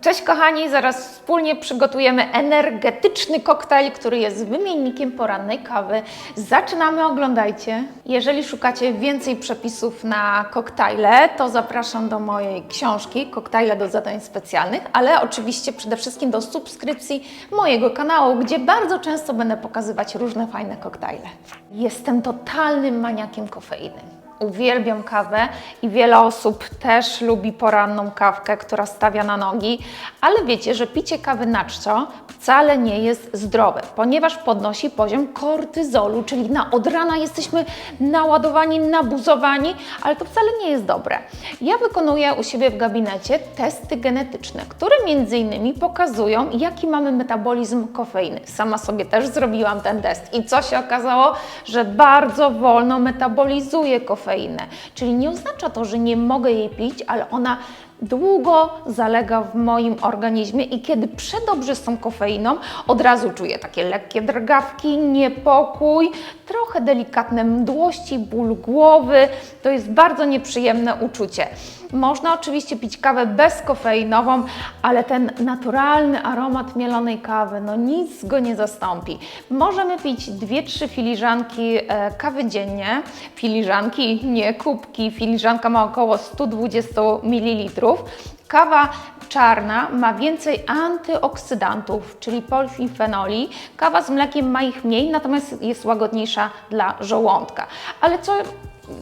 Cześć kochani, zaraz wspólnie przygotujemy energetyczny koktajl, który jest wymiennikiem porannej kawy. Zaczynamy, oglądajcie. Jeżeli szukacie więcej przepisów na koktajle, to zapraszam do mojej książki Koktajle do zadań specjalnych, ale oczywiście przede wszystkim do subskrypcji mojego kanału, gdzie bardzo często będę pokazywać różne fajne koktajle. Jestem totalnym maniakiem kofeiny. Uwielbiam kawę i wiele osób też lubi poranną kawkę, która stawia na nogi, ale wiecie, że picie kawy na czczo wcale nie jest zdrowe, ponieważ podnosi poziom kortyzolu, czyli na od rana jesteśmy naładowani, nabuzowani, ale to wcale nie jest dobre. Ja wykonuję u siebie w gabinecie testy genetyczne, które między innymi pokazują, jaki mamy metabolizm kofeiny. Sama sobie też zrobiłam ten test i co się okazało, że bardzo wolno metabolizuje kofeinę. Czyli nie oznacza to, że nie mogę jej pić, ale ona długo zalega w moim organizmie i kiedy przedobrze z tą kofeiną, od razu czuję takie lekkie drgawki, niepokój, trochę delikatne mdłości, ból głowy. To jest bardzo nieprzyjemne uczucie. Można oczywiście pić kawę bezkofeinową, ale ten naturalny aromat mielonej kawy, no nic go nie zastąpi. Możemy pić 2-3 filiżanki e, kawy dziennie. Filiżanki, nie kubki. Filiżanka ma około 120 ml. Kawa czarna ma więcej antyoksydantów, czyli polifenoli. Kawa z mlekiem ma ich mniej, natomiast jest łagodniejsza dla żołądka. Ale co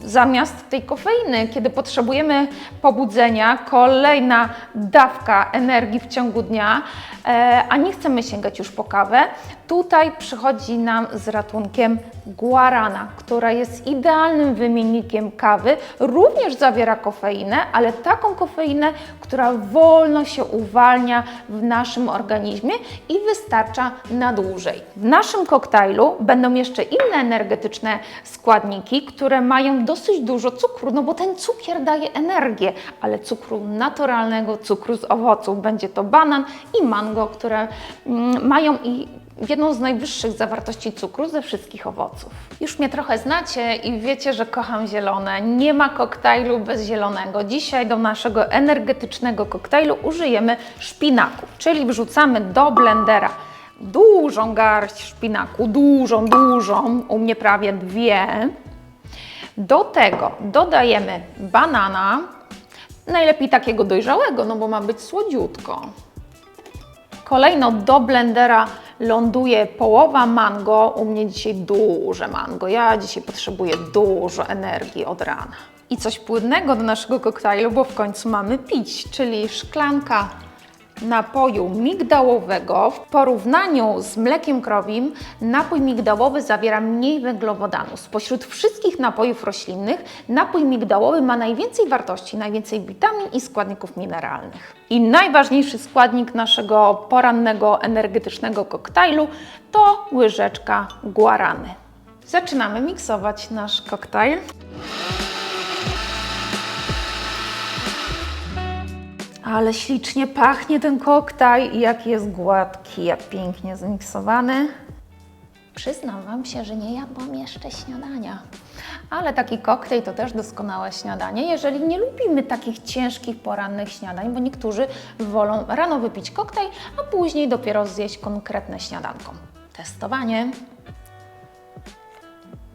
zamiast tej kofeiny, kiedy potrzebujemy pobudzenia, kolejna dawka energii w ciągu dnia, e, a nie chcemy sięgać już po kawę, tutaj przychodzi nam z ratunkiem guarana, która jest idealnym wymiennikiem kawy. Również zawiera kofeinę, ale taką kofeinę, która wolno się uwalnia w naszym organizmie i wystarcza na dłużej. W naszym koktajlu będą jeszcze inne energetyczne składniki, które mają dosyć dużo cukru, no bo ten cukier daje energię, ale cukru naturalnego, cukru z owoców. Będzie to banan i mango, które mm, mają i jedną z najwyższych zawartości cukru ze wszystkich owoców. Już mnie trochę znacie i wiecie, że kocham zielone. Nie ma koktajlu bez zielonego. Dzisiaj do naszego energetycznego koktajlu użyjemy szpinaków, czyli wrzucamy do blendera dużą garść szpinaku, dużą, dużą, u mnie prawie dwie. Do tego dodajemy banana, najlepiej takiego dojrzałego, no bo ma być słodziutko. Kolejno do blendera ląduje połowa mango. U mnie dzisiaj duże mango. Ja dzisiaj potrzebuję dużo energii od rana. I coś płynnego do naszego koktajlu, bo w końcu mamy pić, czyli szklanka napoju migdałowego. W porównaniu z mlekiem krowim napój migdałowy zawiera mniej węglowodanu. Spośród wszystkich napojów roślinnych napój migdałowy ma najwięcej wartości, najwięcej witamin i składników mineralnych. I najważniejszy składnik naszego porannego energetycznego koktajlu to łyżeczka guarany. Zaczynamy miksować nasz koktajl. Ale ślicznie pachnie ten koktajl i jak jest gładki, jak pięknie zmiksowany. Przyznam Wam się, że nie jadłam jeszcze śniadania. Ale taki koktajl to też doskonałe śniadanie, jeżeli nie lubimy takich ciężkich porannych śniadań, bo niektórzy wolą rano wypić koktajl, a później dopiero zjeść konkretne śniadanko. Testowanie.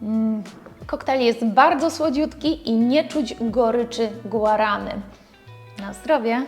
Mm, koktajl jest bardzo słodziutki i nie czuć goryczy guarany. Na zdrowie!